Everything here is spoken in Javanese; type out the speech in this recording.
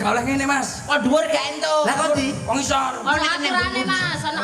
gak oleh ngene, Mas. Oh dhuwur gak entuk. Lah kok ndi? Wong isor. Ono aturane Mas, ono